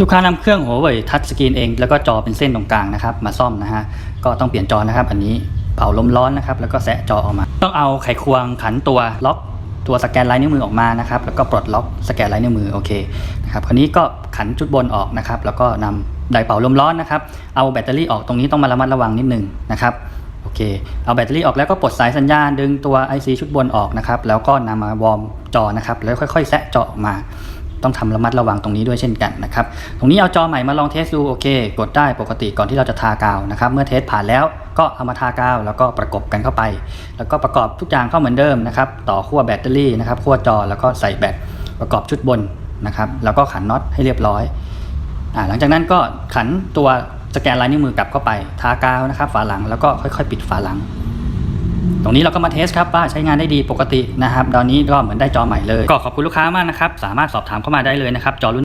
ลูกค้านำเครื่องหัวเว่ยทัชสกรีนเอง แล้วก็จอเป็นเส้นตรงกลางนะครับมาซ่อมนะฮะก็ต้องเปลี่ยนจอนะครับ อันนี้เป่าลมร้อนนะครับแล้วก็แสะจอออกมา ต้องเอาไขควงขันตัวล็อกตัวสแกนลายนิ้วมือออกมานะครับแล้วก็ปลดล็อกสแกนลายนิ้วมือโอเคนะครับคราวนี้ก็ขันจุดบนออกนะครับแล้วก็นำไดเป่าลมร้อนนะครับเอาแบตเตอรี่ออกตรงนี้ต้องมาระมัดระวังนิดนึงนะครับโอเคเอาแบตเตอรี่ออกแล้วก็ปลดสายสัญญาณดึงตัว IC ชุดบนออกนะครับแล้วก็นำมาวอร์มจอนะครับแล้วค่อยๆแซะจอออกมา ต้องทำระมัดระวังตรงนี้ด้วยเช่นกันนะครับตรงนี้เอาจอใหม่มาลองเทสดูโอเค กดได้ปกติก่อนที่เราจะทากาวนะครับเมื่อเทสผ่านแล้วก็เอามาทากาวแล้วก็ประกบกันเข้าไป แล้วก็ประกอบทุกอย่างเข้าเหมือนเดิมนะครับต่อขั้วแบตเตอรี่นะครับขั้วจอแล้วก็ใส่แบตประกอบชุดบนนะครับแล้วก็ขันน็อตให้เรียบร้อยอหลังจากนั้นก็ขันตัวสแกนลายนิ้วมือกลับเข้าไป ทากาวนะครับฝาหลังแล้วก็ค่อยๆ ปิดฝาหลัง ตรงนี้เราก็มาเทสครับว่าใช้งานได้ดีปกตินะครับตอนนี้ก็เหมือนได้จอใหม่เลย ก็ขอบคุณลูกค้ามากนะครับ สามารถสอบถามเข้ามาได้เลยนะครับจอรุ่น